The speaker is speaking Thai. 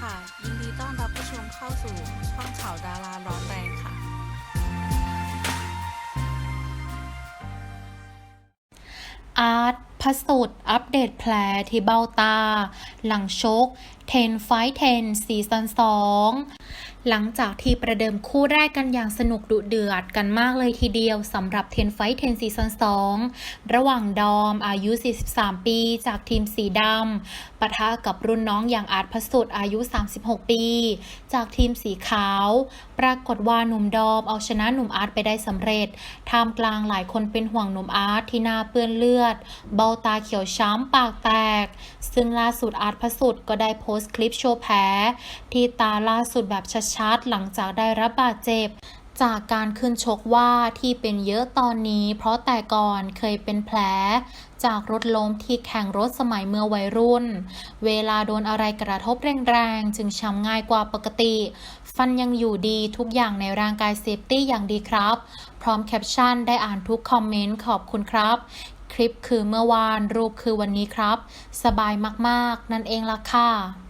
ค่ะ ยินดีต้อนรับผู้ชมเข้าสู่ช่องข่าวดาราร้อนแรงค่ะ อาร์ตพระสุดอัปเดตแผลที่เบ้าตา หลังชก 10 ไฟท์10ซีซั่น2 หลังจากที่ประเดิมคู่แรกกันอย่างสนุกดุเดือดกันมากเลยทีเดียวสำหรับ10 Fight 10ซีซั่น2ระหว่างดอมอายุ 43 ปี จากทีมสีดำปะทะกับรุ่นน้องอย่างอาร์ตพสุดอายุ 36 ปี จากทีมสีขาว ปรากฏว่าหนุ่มดอมเอาชนะหนุ่มอาร์ตไปได้สำเร็จท่ามกลางหลายคนเป็นห่วงหนุ่มอาร์ตที่หน้าเปื้อนเลือด เบ้าตาเขียวช้ำปากแตก ซึ่งล่าสุดอาร์ตพสุดก็ได้โพสต์คลิปโชว์แผลที่ตาล่าสุดแบบแบบชัดๆ หลังจากได้รับบาดเจ็บจากการขึ้นชกว่าที่เป็นเยอะตอนนี้ เพราะแต่ก่อนเคยเป็นแผล จากรถล้มที่แข่งรถสมัยเมื่อวัยรุ่น เวลาโดนอะไรกระทบแรงๆ จึงช้ำง่ายกว่าปกติ ฟันยังอยู่ดีทุกอย่างในร่างกายเซฟตี้อย่างดีครับ พร้อมแคปชั่นได้อ่านทุกคอมเมนต์ขอบคุณครับ คลิปคือเมื่อวานรูปคือวันนี้ครับ สบายมากๆ นั่นเองล่ะค่ะ